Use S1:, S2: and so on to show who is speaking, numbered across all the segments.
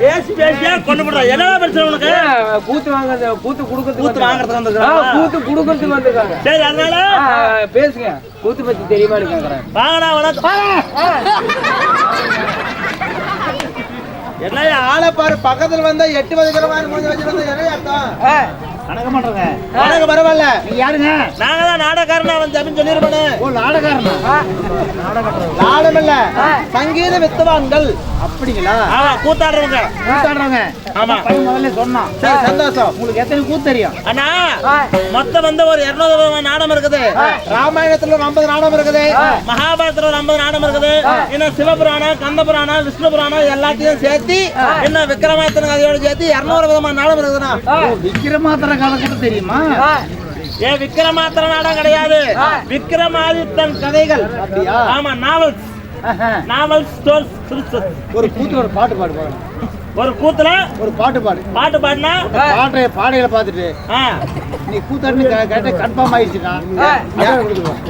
S1: பேசி பேசியா கொண்டு போடுறா என்ன பிரச்சனை உனக்கு
S2: கூத்து வாங்குறது கூத்து கொடுக்கறது
S1: கூத்து வாங்குறதுக்கு
S2: ஆ,
S1: வந்திருக்காங்க
S2: கூத்து கொடுக்கறதுக்கு வந்திருக்காங்க
S1: சரி அதனால
S2: பேசுங்க கூத்து பத்தி தெரியுமான்னு கேக்குறேன்
S1: வாங்கடா வணக்கம்
S3: என்னையா ஆளை பாரு பக்கத்துல வந்தா எட்டு மதிக்கிற மாதிரி மூஞ்சி வச்சிருந்தா என்ன அர்த்தம்?
S4: வணக்கம் பண்றேங்க
S3: வணக்கம் பரவாயில்ல.
S4: நீ யாருங்க?
S1: நாங்க தான் நாடகாரனா வந்து அப்படின்னு சொல்லிருப்பானு
S4: ஓ நாடகாரனா
S3: நாடம் இல்ல சங்கீத வித்துவான்கள்
S4: அப்படிங்களா?
S1: ஆமா கூத்தாடுறவங்க.
S4: கூத்தாடுறவங்க.
S1: ஆமா.
S4: பையன் முதல்ல சொன்னான்
S3: சரி சந்தோஷம்.
S4: உங்களுக்கு எத்தனை கூத்து தெரியும்?
S1: அண்ணா மொத்தம் வந்து ஒரு இருநூறு நாடகம் இருக்குது.
S3: ராமாயணத்துல ஒரு ஐம்பது நாடகம் இருக்குது.
S1: மகாபாரதத்துல ஒரு ஐம்பது நாடகம் இருக்குது. இன்னும் சிவபுராணம் கந்த புராணம் விஷ்ணு புராணம் எல்லாத்தையும் சேர்த்து இன்னும் விக்ரமாத்திர கதையோட சேர்த்து இருநூறு விதமான நாடகம் இருக்குதுண்ணா.
S4: விக்கிரமாத்திர கதை தெரியுமா?
S1: ஏன் விக்ரமாத்திர நாடகம் கிடையாது. விக்ரமாதித்தன் கதைகள். ஆமா நாவல்ஸ்.
S4: ஆஹா.
S1: நாவல் ஸ்டோர்ஸ்
S4: ஒரு கூத்துல ஒரு பாட்டு பாடு பாடு.
S1: ஒரு கூத்துல
S4: ஒரு பாட்டு பாடு.
S1: பாட்டு பாடினா?
S4: பாட்டை பாடைகளை பார்த்துட்டு
S1: ஆ,
S4: நீ கூத்தாடுன்னு கரெக்டா கன்ஃபார்ம் ஆயிடுச்சுன்னா.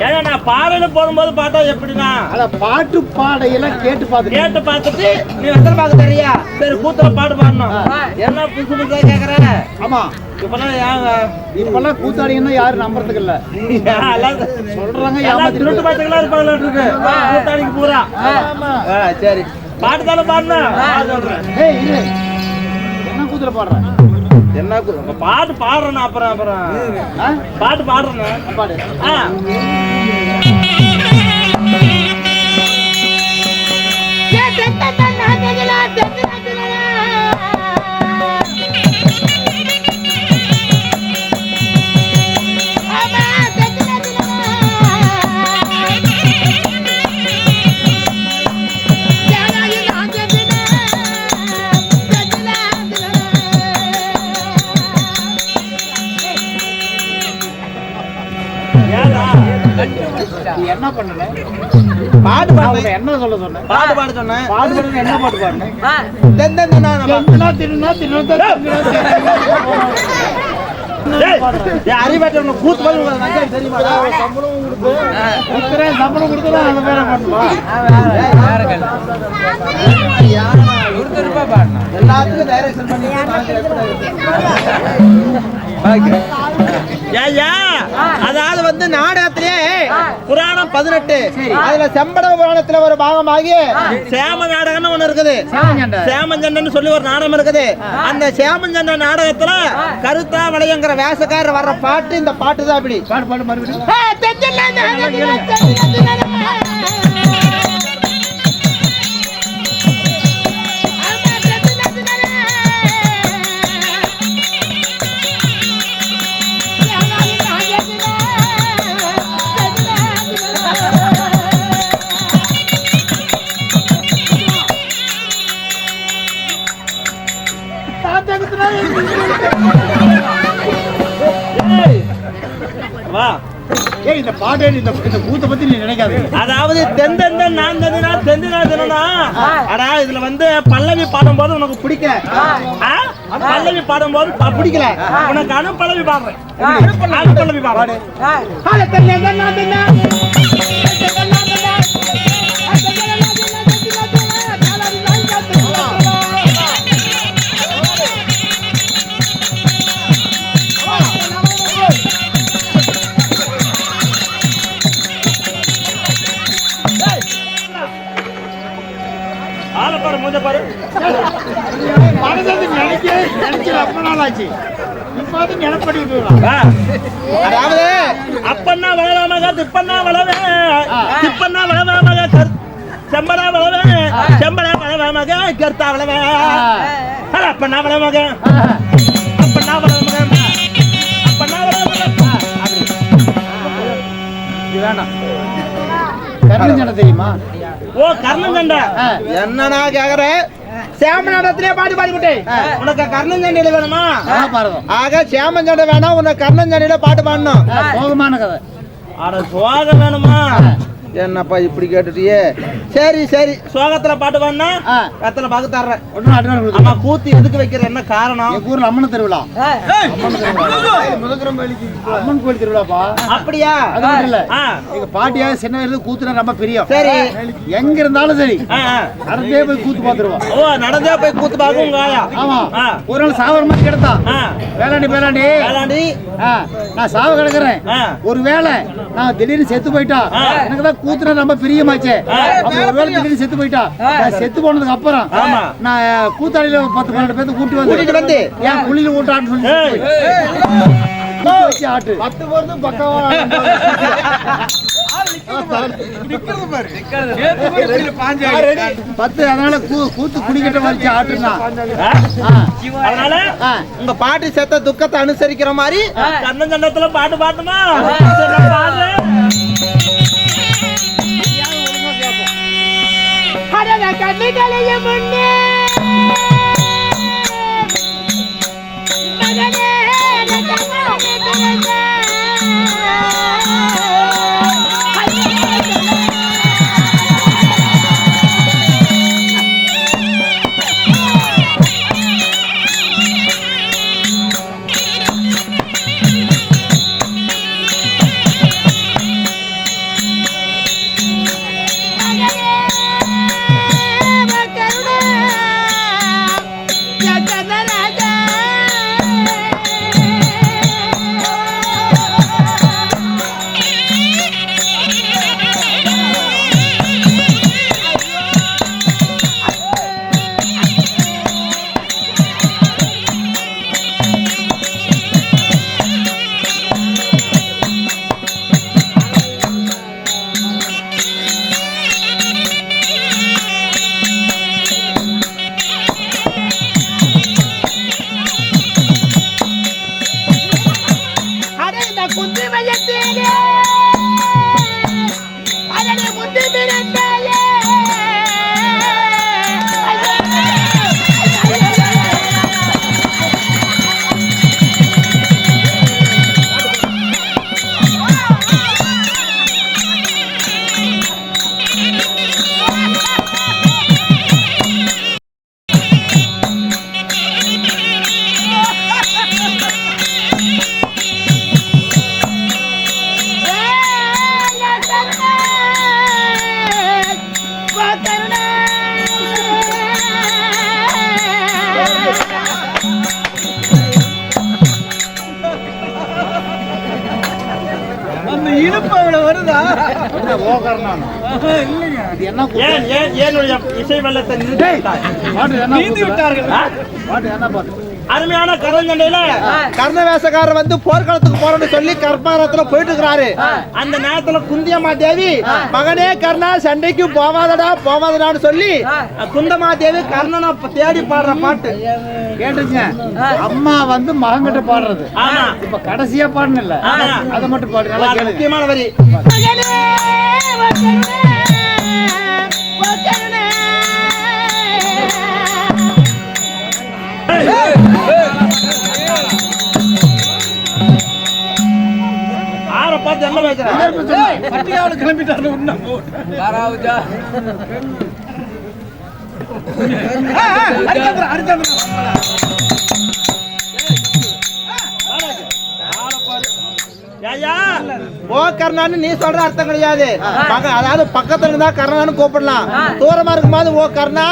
S1: ஏன்னா நான் பாடல போடும்போது பார்த்தா எப்படின்னா?
S4: அத பாட்டு பாடையெல்லாம் கேட்டு பார்த்துட்டு.
S1: கேட்டு பார்த்துட்டு நீ வெத்தலை பார்க்க தெரியா? சரி கூத்துல பாட்டு பாடணும். என்ன புதுசு புதுசா கேக்குற
S4: ஆமா.
S1: இப்பெல்லாம்
S4: இப்பெல்லாம் கூத்தாடிங்கன்னா யாரும் நம்புறதுக்கு இல்ல. சொல்றாங்க
S1: திருட்டு பாட்டுகளா இருப்பாங்க கூத்தாடிக்கு பூரா. சரி. பாட்டு தானே
S4: இரு. என்ன கூத்துல பாடுற?
S1: என்ன பாட்டு பாடுறேன் அப்புறம் அப்புறம்? பாட்டு பாடுறேன்
S4: பாடு.
S1: ஆ.
S4: என்ன பண்ணல
S3: பாட்டு பாடு
S4: என்ன சொல்ல சொன்னேன்
S3: பாட்டு பாட சொன்னேன்
S4: பாட்டு பாடுறது என்ன பாட்டு பாடுனேன்
S1: டேய், ஏய், அறிவாட்ட உனக்கு கூத்து மாதிரி தெரியுமா?
S4: சம்பளம் கொடுத்து சம்பளம் கொடுத்துறேன் அந்த வேலை பண்ணுவா?
S2: கொடுத்துருப்பா பாருண்ணா
S3: எல்லாத்துக்கும் டைரக்ஷன் பண்ணி ஏய்யா, அதாவது வந்து நாடகத்திலே புராணம் பதினெட்டு. அதுல செம்பட புராணத்துல ஒரு பாகமாகி சேம நாடகம்னு ஒண்ணு இருக்குது. சேமஞ்சண்டன் சொல்லி ஒரு நாடகம் இருக்குது. அந்த சேமஞ்சண்ட நாடகத்துல கருத்தா வளையங்கிற வேஷக்காரர் வர்ற பாட்டு இந்த பாட்டு தான் அப்படி
S4: பாட்டு பாட்டு மறுபடியும்.
S1: வா.
S4: ஏய் இந்த பாட்டே இந்த இந்த கூத்தை பத்தி நீ நினைக்காத.
S1: அதாவது தெந்தெந்த நான் தெந்தினா தெந்தினா தெனா அடா இதுல வந்து பல்லவி பாடும்போது உனக்கு பிடிக்கல? பல்லவி பாடும்போது ப- பிடிக்கல. உனக்கு அனு பல்லவி பாடுறேன். அனு பல்லவி பாடு ஆளை
S3: அதாவது
S1: அப்பன்னா வளராமக திப்பன்னா வளவே திப்பன்னா வளவாமக கர் செம்படா வளவே செம்படா வளவாமக கர்த்தா வளவே. அப்பன்னா வளமக அப்பன்னா வளமக அப்பன்னா வளமக
S4: வேணாம். கருணஞ்சனை தெரியுமா?
S1: ஓ கர்ணன் சண்டை
S4: ஆ.
S3: என்னன்னா கேக்குற? சேம நாடகத்திலே பாட்டு பாடி விட்டேன்
S1: உனக்கு கர்ணன் சண்டையில வேணுமா
S3: ஆக சேமஞ்சண்டை வேணாம் உன்னை கர்ணஞ்சண்டையில பாட்டு பாடணும்
S4: சோகமான கதை
S1: அட வேணுமா என்னப்பா இப்படி கேட்டுட்டியே? சரி சரி. சோகத்துல பாட்டு பாடினா
S4: ஆ.
S1: கத்துல பாக்கு தர்றேன். ஆமா கூத்து எதுக்கு வைக்கிற? என்ன காரணம்?
S4: எங்க ஊர்ல அம்மன் திருவிழா. அம்மன் திருவிழா. அம்மன் கோயில் திருவிழாப்பா?
S1: அப்படியா?
S4: அது இல்ல. எங்க பாட்டியா சின்ன வயசுல கூத்துனா ரொம்ப பிரியம்.
S1: சரி.
S4: எங்க இருந்தாலும் சரி. நடந்தே போய் கூத்து பாத்துருவோம்.
S1: ஓ நடந்தே போய் கூத்து பாக்கு உங்க ஆயா?
S4: ஆமா. ஒரு நாள் சாவர மாதிரி கிடத்தான்
S1: ஆ,
S4: வேளாண்டி வேளாண்டி.
S1: வேளாண்டி?
S4: நான் சாவ கிடக்குறேன். ஒரு வேளை நான் திடீர்னு செத்து போயிட்டா. எனக்கு தான் கூத்துனா ரொம்ப பிரியமாச்சே. அப்ப திடீர்னு செத்து போயிட்டா. நான் செத்து போனதுக்கு அப்புறம். நான் கூத்தாடியில ஒரு பத்து பன்னெண்டு பேர்த்து கூட்டி வந்து? ஏன் புள்ளியில ஊட்டான்னு சொல்லி ஆட்டு. பத்து பேர்த்து பக்கவா பத்து அதனால கூத்து குடிக்கிட்ட வச்சு ஆட்டுனா.
S1: ஆ? அதனால. உங்க பாட்டி செத்த துக்கத்தை அனுசரிக்கிற மாதிரி கண்ணன் சண்டத்துல பாட்டு பாட்டுமா?
S4: என்ன ஓகரணம் இது என்ன கூத்து?
S1: ஏன் ஏன் ஏனுடைய இசை வெள்ளத்தை
S4: கூத்து?
S1: ஆ?
S4: பாட்டு என்ன பாட்டு
S1: அருமையான கருஞ்சண்டையில கர்ண வேஷக்காரர் வந்து போர்க்களத்துக்கு போறோம்னு சொல்லி கர்ப்பாரத்துல போயிட்டு இருக்கிறாரு அந்த நேரத்துல குந்தியம்மா தேவி மகனே கர்ணா சண்டைக்கு போவாதடா போவாதடான்னு சொல்லி குந்தமா தேவி கர்ணனை தேடி பாடுற பாட்டு.
S4: கேட்டுங்க அம்மா வந்து மகன்கிட்ட பாடுறது. இப்ப கடைசியா பாடணும்ல.
S1: ஆமா.
S4: அதை மட்டும் பாடு நல்லா
S1: முக்கியமான வரி.
S4: பட்டியாவில் கிளம்பிட்டாரு
S1: ஓ கர்ணான்னு நீ சொல்ற அர்த்தம் கிடையாது. அதாவது பக்கத்துல இருந்தா கர்ணான்னு கூப்பிடலாம். தூரமா இருக்கும்போது ஓ கர்ணா.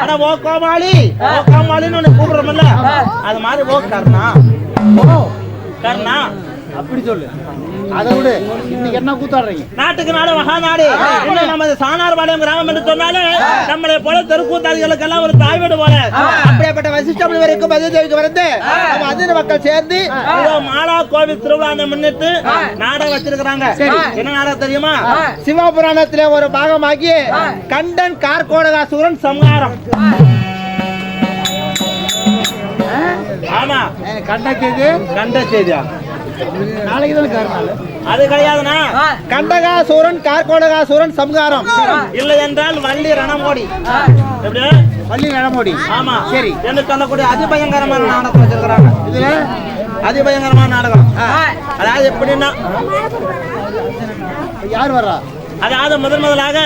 S1: ஆனா ஓ கோமாளி. ஓ கோமாளின்னு உன்னை கூப்பிடுறோம்ல. அது மாதிரி ஓ கர்ணா.
S4: ஓ.
S1: கர்ணா.
S4: அப்படி சொல்லு. அதை விடு. இன்னைக்கு என்ன கூத்தாடுறீங்க?
S1: நாட்டுக்கு நாடு மகா நாடு. இன்னும் நமது சாணார்பாளையம் கிராமம் என்று சொன்னாலே நம்மளை போல தெருக்கூத்தாதிகளுக்கெல்லாம் ஒரு தாய் வீடு போல வசிஷ்டம் வரைக்கும் மதிய தேவிக்கு வந்து நம்ம அதிர மக்கள் சேர்ந்து மாலா கோவில் திருவிழாவை முன்னிட்டு நாடகம் வச்சிருக்கிறாங்க. என்ன நாடகம் தெரியுமா? சிவபுராணத்திலே ஒரு பாகமாகி கண்டன் கார்கோடகாசூரன் சம்ஹாரம். ஆமா.
S4: கண்டா கேக்கு
S1: கண்ட செய்தியா?
S4: நாளைக்கு தானே காரணம்?
S1: அது கிடையாதுனா கண்டகாசூரன் கார்கோடகாசூரன் சம்ஹாரம். இல்லை என்றால் வள்ளி ரணமோடி. எப்படி?
S4: பள்ளி நடமோடி
S1: ஆமா.
S4: சரி.
S1: என்று சொல்லக்கூடிய அதிபயங்கரமான நாடகம் வச்சிருக்கிறாங்க.
S4: இதுல
S1: அதிபயங்கரமான நாடகம். அதாவது எப்படின்னா
S4: யார் வர்றா?
S2: அதாவது முதன் முதலாக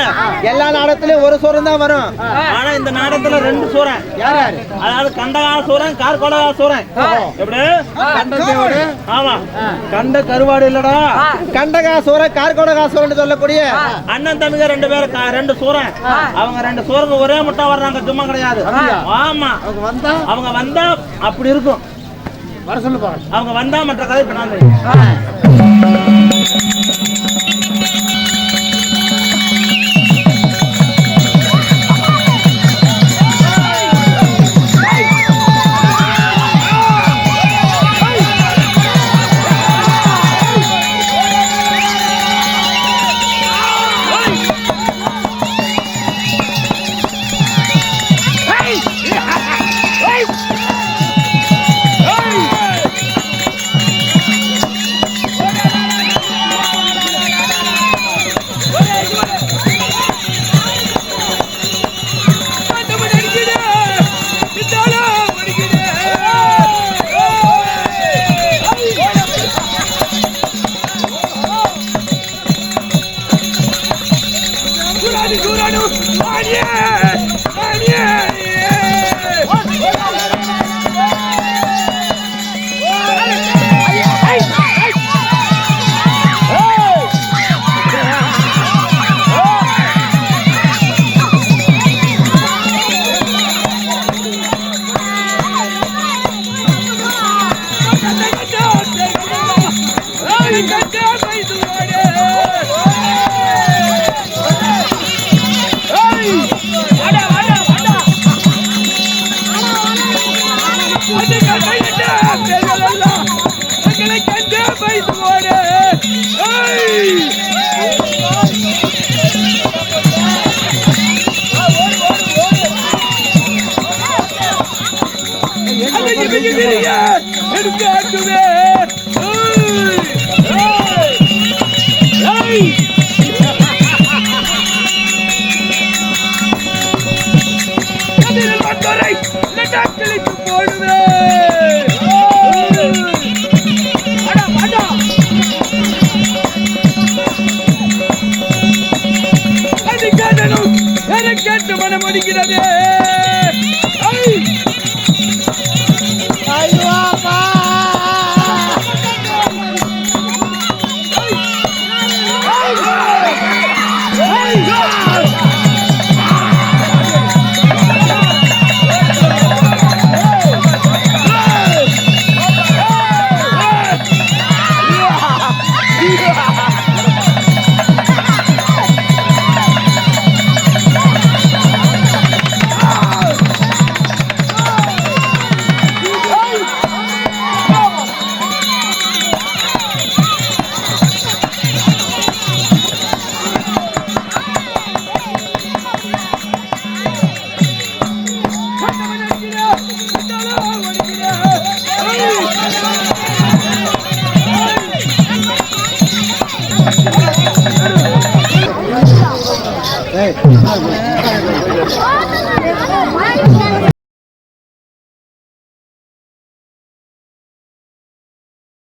S1: எல்லா நாடகத்திலயும் ஒரு சூரன் தான் வரும்.
S2: ஆனா இந்த நாடகத்துல ரெண்டு சூரன் அதாவது கண்டகா சூரன் கார்கோடகா சூரன் எப்படி? ஆமா. கண்ட கருவாடு இல்லடா.
S1: கண்டகாசூரன் கார்கோடகாசூரன் சொல்லக்கூடிய
S2: அண்ணன் தம்பிங்க ரெண்டு பேரும் ரெண்டு சூரன் அவங்க ரெண்டு சூரங்க ஒரே முட்டா வர்றாங்க சும்மா கிடையாது? ஆமா.
S4: அவங்க வந்தா?
S2: அவங்க வந்தா அப்படி இருக்கும்.
S4: வர சொல்லு
S2: அவங்க வந்தா மற்ற கதை இப்ப நான்